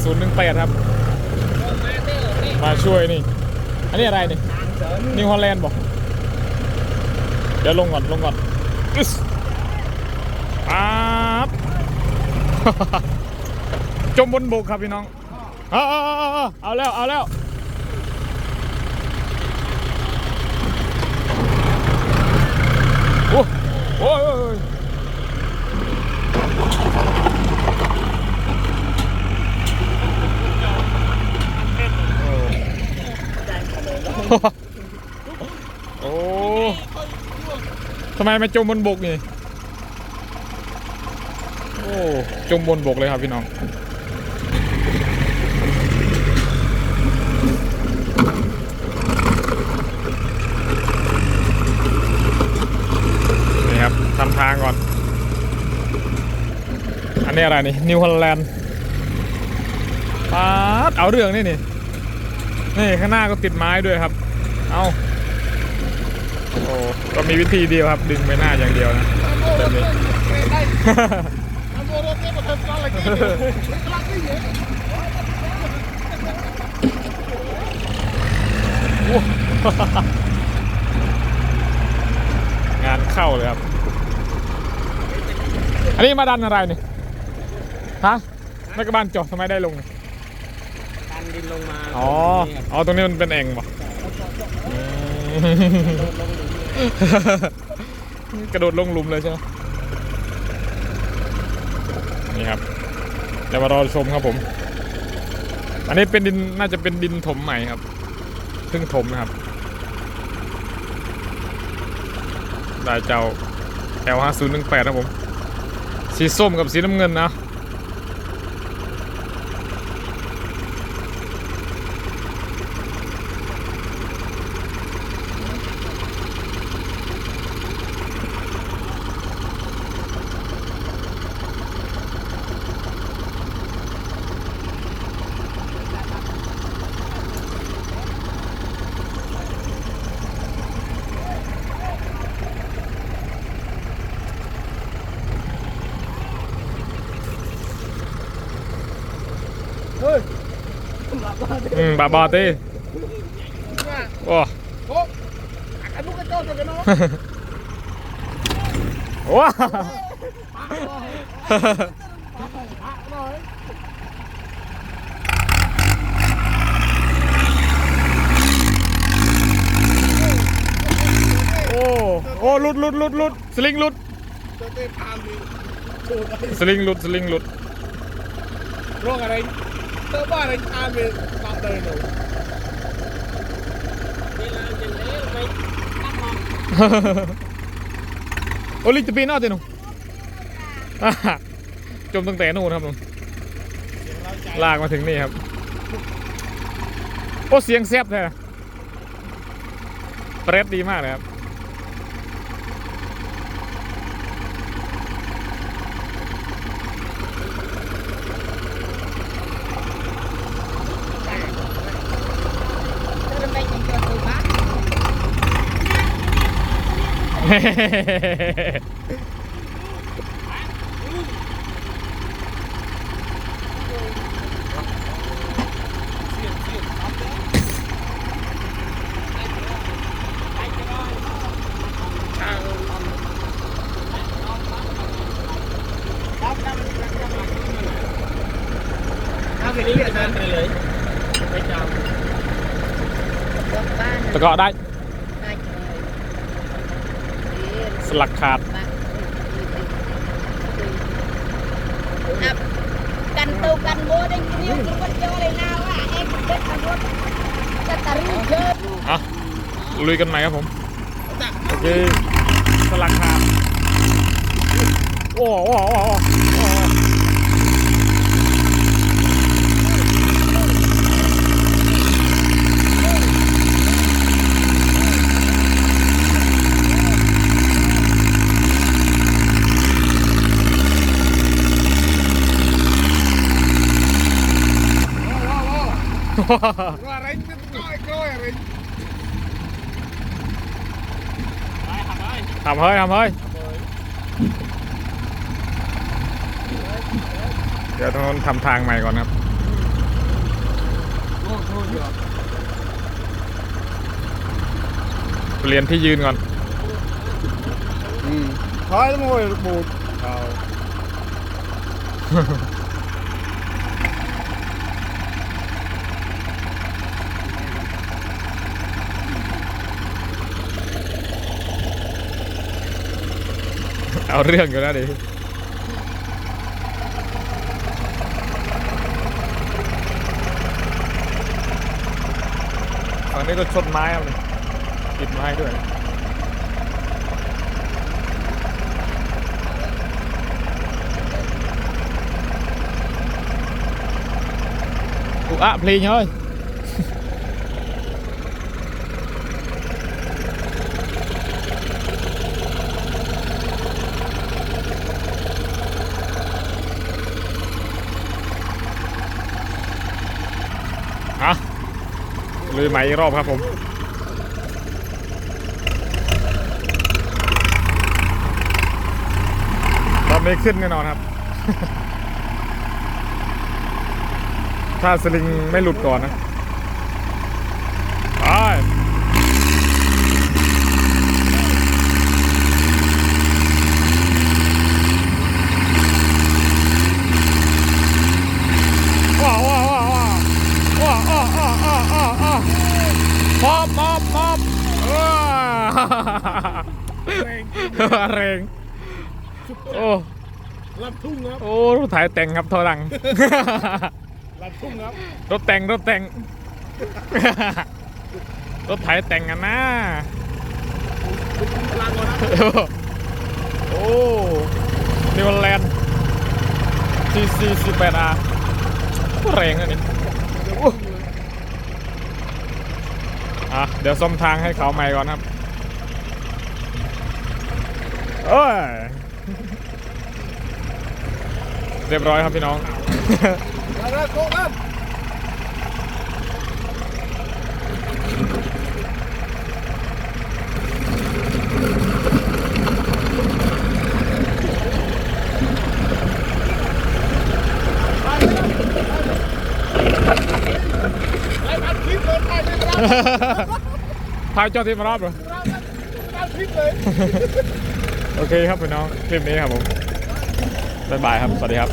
018 ครับ มาช่วยนี่ อันนี้อะไรนี่นิวฮอลแลนด์บอกเดี๋ยวลงก่อน ลงก่อนอึ๊สป๊าบจมบนบกครับพี่น้อง เอาเอาเอาเอาเอาแล้ว เอาแล้ว โอ้โอ้ยโอ้ยโอ้ย โอ้ทำไมมาจมบนบกนี่ โอ้จมบนบกเลยครับพี่น้องนี่ครับทำทางก่อน อันนี้อะไรนี่นิวฮอลแลนด์ปาดเอาเรื่องนี่นี่นี่ข้างหน้าก็ติดไม้ด้วยครับ เอา โอ้ก็มีวิธีเดียวครับ ดึงไปหน้าอย่างเดียวนะแบบนี้ งานเข้าเลยครับ อันนี้มาดันอะไรนี่ ฮะไม่กระบานจอดทำไมได้ลงนี่ดันดินลงมาอ๋อ อ๋อ ตรงนี้มันเป็นแอ่งป่ะอืม กระโดดลงหลุมเลยใช่ไหมนี่ครับเดี๋ยวมารอชมครับผม อันนี้เป็นดินน่าจะเป็นดินถมใหม่ครับเพิ่งถมนะครับ ได้เจ้า L 5 0 1 8 ครับผม สีส้มกับสีน้ำเงินนะ อืมบาบาเต้โอ้โอ้อันนู้นก็เจ้าตัวกันเนาะว้าโอ้โอ้หลุดหลุดหลุดหลุดสลิงหลุดตัวเต้พามดิโอ้ยสลิงหลุดสลิงหลุด โรคอะไรเตอร์บ้าอะไรพามดิตามเดินหนู โอ้ลิจะปีนเอาเตนุจมตั้งแต่นู่นครับผมลากมาถึงนี่ครับ โอ้เสียงแซบแท้เปรตดีมากเลยครับ ถ้าคืนนี้จะเดินไปเลยไปจตะเกาะได้สลักขาดกันตูกันโบได้ยินกันวันเจอเลยนะว่าเอ็กเด็ดกันรถจะตะรีเกินอะลุยกันใหม่ครับผมโอเคสลักขาดโอ้โหโอ้โหโอ้โหโอ้โหำว่าอะไรจะก้อยก้อยอะไร ทำเฮ้ยทำเฮ้ยเดี๋ยวต้องทำทางใหม่ก่อนครับโทษเดียวเปลี่ยนที่ยืนก่อนอืมท้ายมวยบูดเอา เอาเรื่องอยู่แล้วดิฝั่งนี้ก็ชนไม้ครับนี่ติดไม้ด้วย Ủa, à, Plin ฮะลุยใหม่อีกรอบครับผมตอนนี้ขึ้นแน่นอนครับ ถ้าสลิงไม่หลุดก่อนนะ ไป ว้าวว้าวว้าวว้าวว้าวอ้าวอ้าวอ้าวอ้าวอ้าว มอบมอบมอบว้าแรงแรงโอ้ลัดทุ่งครับ โอ้รถถ่ายแต่งครับทอดังลัดทุ่งครับ รถแต่งรถแต่ง รถไถแต่งกันนะพลังก่อนนะโอ้นิวแลนด์ TC 18R แรงนะนี่โอะเดี๋ยวซ่อมทางให้เขาใหม่ก่อนครับเอ้ยเรียบร้อยครับพี่น้องมาแล้วโก้ครับ ไอ้พันคลิปเลย ถ่ายเลยครับถ่ายเจ้าที่มารอบเหรอเราคลิปเลยโอเคครับพี่น้องคลิปนี้ครับผมบ๊ายบายครับ สวัสดีครับ